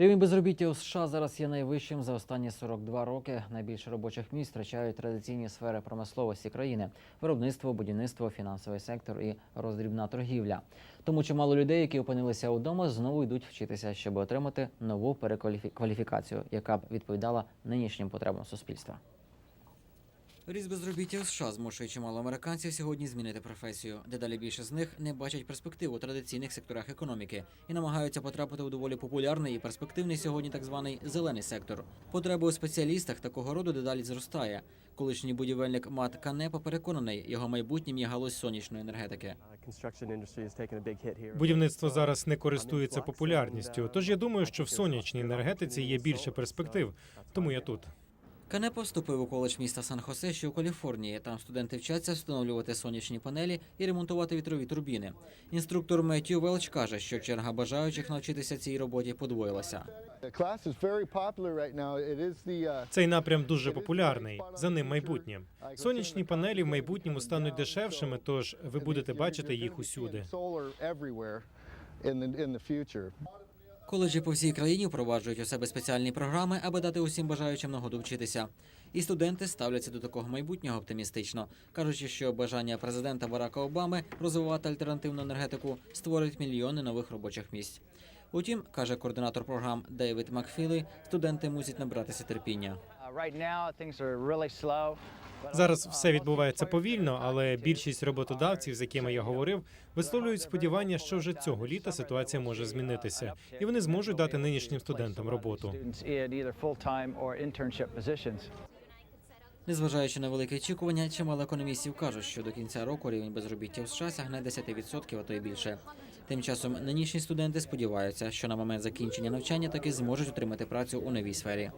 Рівень безробіття у США зараз є найвищим за останні 42 роки. Найбільше робочих місць втрачають традиційні сфери промисловості країни: виробництво, будівництво, фінансовий сектор і роздрібна торгівля. Тому чимало людей, які опинилися вдома, знову йдуть вчитися, щоб отримати нову перекваліфікацію, яка б відповідала нинішнім потребам суспільства. Ріст безробіття у США змушує чимало американців сьогодні змінити професію. Дедалі більше з них не бачать перспектив у традиційних секторах економіки і намагаються потрапити у доволі популярний і перспективний сьогодні так званий зелений сектор. Потреба у спеціалістах такого роду дедалі зростає. Колишній будівельник Мат Канепа переконаний, його майбутнім є галузь сонячної енергетики. Будівництво зараз не користується популярністю, тож я думаю, що в сонячній енергетиці є більше перспектив. Тому я тут. Канепа вступив у коледж міста Сан-Хосе, що у Каліфорнії. Там студенти вчаться встановлювати сонячні панелі і ремонтувати вітрові турбіни. Інструктор Меттью Велч каже, що черга бажаючих навчитися цій роботі подвоїлася. Uh, Цей напрям дуже популярний. За ним майбутнє. Сонячні панелі в майбутньому стануть дешевшими, тож ви будете бачити їх усюди. Коледжі по всій країні впроваджують у себе спеціальні програми, аби дати усім бажаючим нагоду вчитися. І студенти ставляться до такого майбутнього оптимістично, кажучи, що бажання президента Барака Обами розвивати альтернативну енергетику створить мільйони нових робочих місць. Утім, каже координатор програм Девід Макфілі, студенти мусять набратися терпіння. Right now, things are really slow. but, Зараз uh, все відбувається повільно, але більшість роботодавців, з якими я говорив, висловлюють сподівання, що вже цього літа ситуація може змінитися, і вони зможуть дати нинішнім студентам роботу. Незважаючи на велике очікування, чимало економістів кажуть, що до кінця року рівень безробіття в США сягне 10%, а то й більше. Тим часом нинішні студенти сподіваються, що на момент закінчення навчання таки зможуть отримати працю у новій сфері.